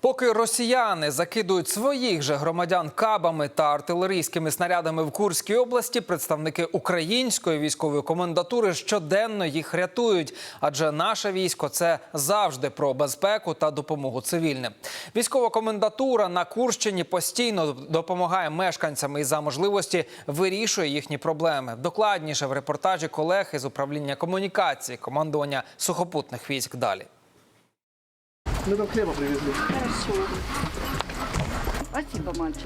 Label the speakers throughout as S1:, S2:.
S1: Поки росіяни закидують своїх же громадян кабами та артилерійськими снарядами в Курській області, представники української військової комендатури щоденно їх рятують. Адже наше військо це завжди про безпеку та допомогу цивільним. Військова комендатура на Курщині постійно допомагає мешканцям і за можливості вирішує їхні проблеми. Докладніше в репортажі колег із управління комунікації командування сухопутних військ. Далі.
S2: Мы там хлеба привезли.
S3: Хорошо. Спасибо, мальчики.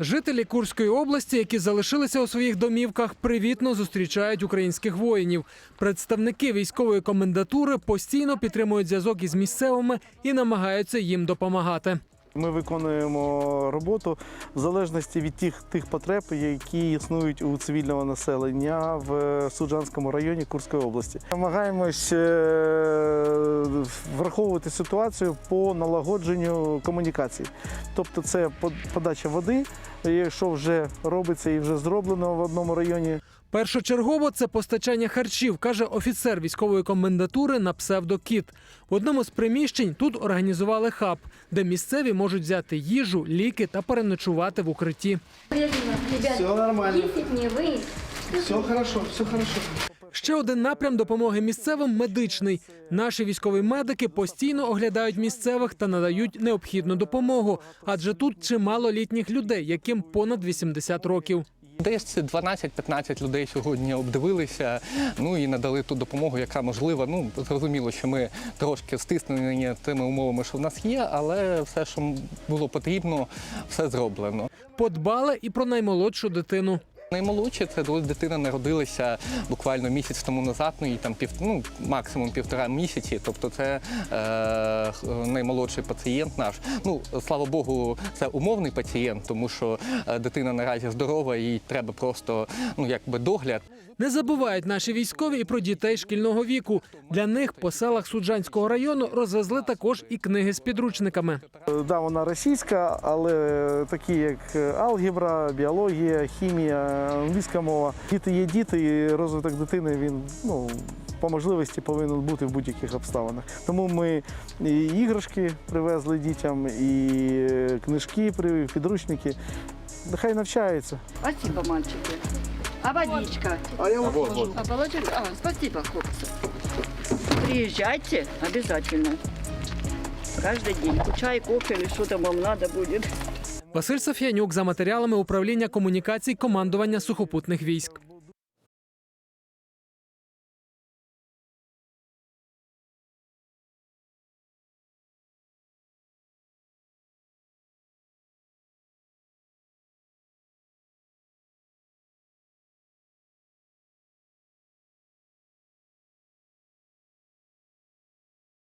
S4: Жителі Курської області, які залишилися у своїх домівках, привітно зустрічають українських воїнів. Представники військової комендатури постійно підтримують зв'язок із місцевими і намагаються їм допомагати.
S2: Ми виконуємо роботу в залежності від тих, тих потреб, які існують у цивільного населення в Суджанському районі Курської області. Намагаємось е, враховувати ситуацію по налагодженню комунікацій. Тобто це по- подача води, якщо вже робиться і вже зроблено в одному районі,
S4: Першочергово це постачання харчів, каже офіцер військової комендатури на псевдокіт. В одному з приміщень тут організували хаб, де місцеві можуть взяти їжу, ліки та переночувати в укритті.
S2: Все нормально. все хорошо, все хорошо.
S4: Ще один напрям допомоги місцевим медичний. Наші військові медики постійно оглядають місцевих та надають необхідну допомогу, адже тут чимало літніх людей, яким понад 80 років.
S5: Десь 12-15 людей сьогодні обдивилися, ну і надали ту допомогу, яка можлива. Ну зрозуміло, що ми трошки стиснені тими умовами, що в нас є, але все, що було потрібно, все зроблено.
S4: Подбали і про наймолодшу дитину.
S5: Наймолодше це коли дитина народилася буквально місяць тому назад, ну і там пів, ну, максимум півтора місяці. Тобто це е, наймолодший пацієнт наш. Ну, слава Богу, це умовний пацієнт, тому що е, дитина наразі здорова і треба просто ну, якби догляд.
S4: Не забувають наші військові і про дітей шкільного віку. Для них по селах Суджанського району розвезли також і книги з підручниками.
S2: Е, Да, вона російська, але такі як е, алгебра, біологія, хімія, англійська мова. Діти є діти, і розвиток дитини він ну, по можливості повинен бути в будь-яких обставинах. Тому ми і іграшки привезли дітям, і е, книжки, підручники. Нехай навчаються.
S3: Спасибо, мальчики. А водичка?
S2: А я вот,
S3: А положили? А, спасибо, хлопцы. Приезжайте обязательно. Каждый день. Чай, кофе или что там вам надо будет.
S4: Василь Соф'янюк за матеріалами управління комунікацій командування сухопутних військ.